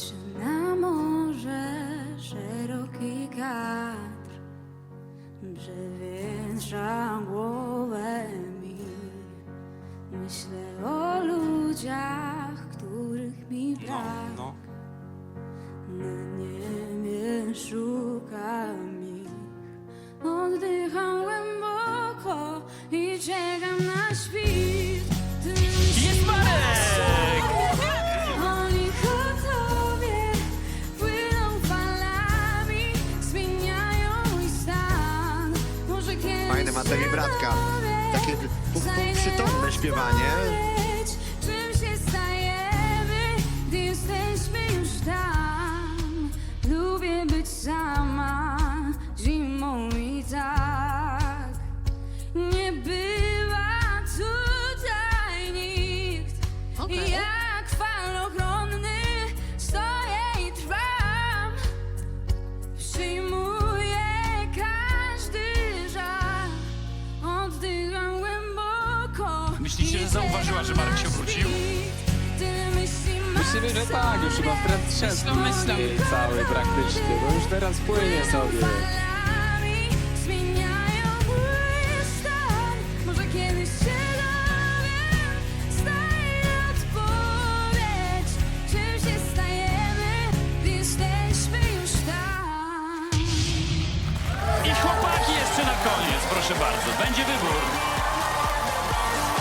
Patrzę na morze, szeroki kadr Przewietrza głowę mi. Myślę o ludziach, których mi No, brak. no. Na niebie szukam ich Oddycham głęboko i czekam na świt Fajne się bratka. Takie pół- pół- znajdę przytomne śpiewanie. Czym się stajemy, gdy jesteśmy już tam Lubię być sama Myślicie, że zauważyła, że Marek się obrócił? Myślimy, że tak, już chyba wbrew trzęsł myślą. cały praktycznie, bo już teraz płynie sobie. Zmieniają mój stan Może kiedyś się dowiem Znajdę odpowiedź Czym się stajemy Gdy jesteśmy już tam I chłopaki jeszcze na koniec, proszę bardzo. Będzie wybór.